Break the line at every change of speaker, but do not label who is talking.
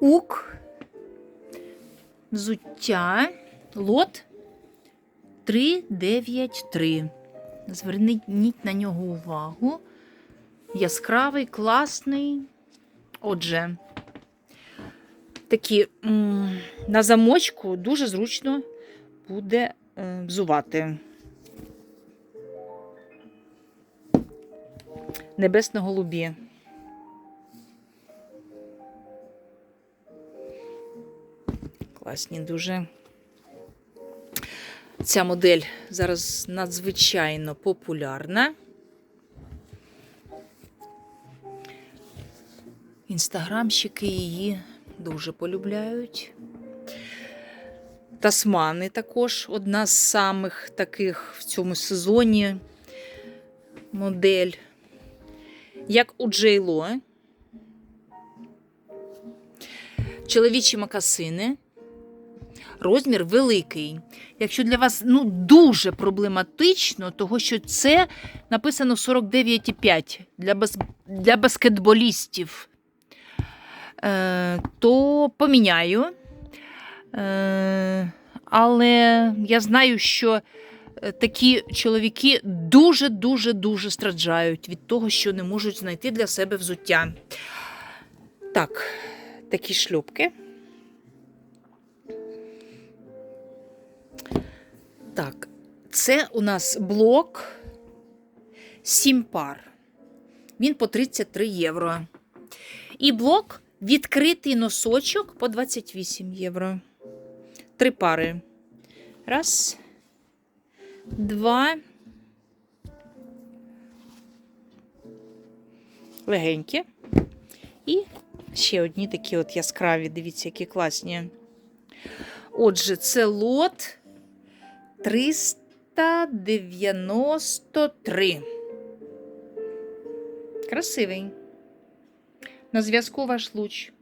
Ук, взуття, лот 393. Зверніть на нього увагу. Яскравий, класний. Отже, такі на замочку дуже зручно буде е, взувати. Небесно-голубі. Класні дуже. Ця модель зараз надзвичайно популярна. Інстаграмщики її дуже полюбляють. Тасмани також одна з самих таких в цьому сезоні модель. Як у Джейло. Чоловічі макасини. Розмір великий. Якщо для вас ну, дуже проблематично, того що це написано 49,5 для, бас... для баскетболістів, е, то поміняю. Е, але я знаю, що е, такі чоловіки дуже-дуже дуже страждають від того, що не можуть знайти для себе взуття. Так, такі шлюпки. Так, це у нас блок 7 пар. Він по 33 євро. І блок відкритий носочок по 28 євро. Три пари. Раз, два. Легенькі. І ще одні такі от яскраві, дивіться, які класні. Отже, це лот 393. Красивий. На зв'язку ваш луч.